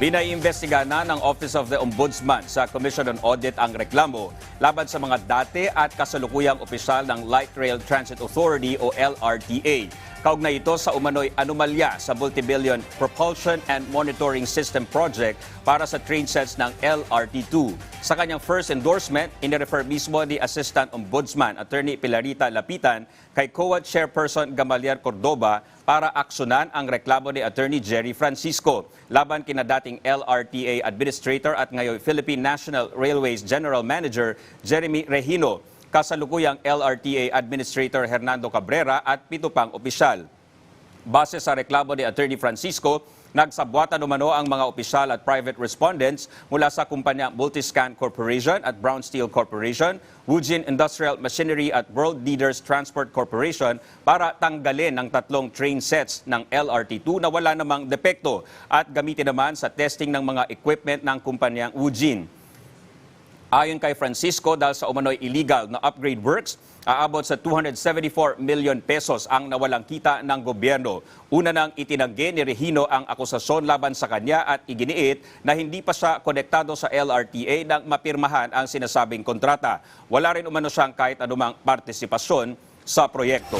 Binaiimbestiga na ng Office of the Ombudsman sa Commission on Audit ang reklamo laban sa mga dati at kasalukuyang opisyal ng Light Rail Transit Authority o LRTA. Kaugnay ito sa umano'y anomalya sa multibillion propulsion and monitoring system project para sa train sets ng LRT2. Sa kanyang first endorsement, inirefer mismo ni Assistant Ombudsman Attorney Pilarita Lapitan kay COA Chairperson Gamaliel Cordoba para aksyonan ang reklamo ni Attorney Jerry Francisco laban kina dating LRTA Administrator at ngayon Philippine National Railways General Manager Jeremy Regino kasalukuyang LRTA Administrator Hernando Cabrera at pito pang opisyal. Base sa reklamo ni Attorney Francisco, nagsabwatan umano ang mga opisyal at private respondents mula sa kumpanya Multiscan Corporation at Brown Steel Corporation, Woojin Industrial Machinery at World Leaders Transport Corporation para tanggalin ang tatlong train sets ng LRT2 na wala namang depekto at gamitin naman sa testing ng mga equipment ng kumpanyang Woojin. Ayon kay Francisco, dahil sa umano'y illegal na upgrade works, aabot sa 274 million pesos ang nawalang kita ng gobyerno. Una nang itinanggi ni Regino ang akusasyon laban sa kanya at iginiit na hindi pa siya konektado sa LRTA nang mapirmahan ang sinasabing kontrata. Wala rin umano siyang kahit anumang partisipasyon sa proyekto.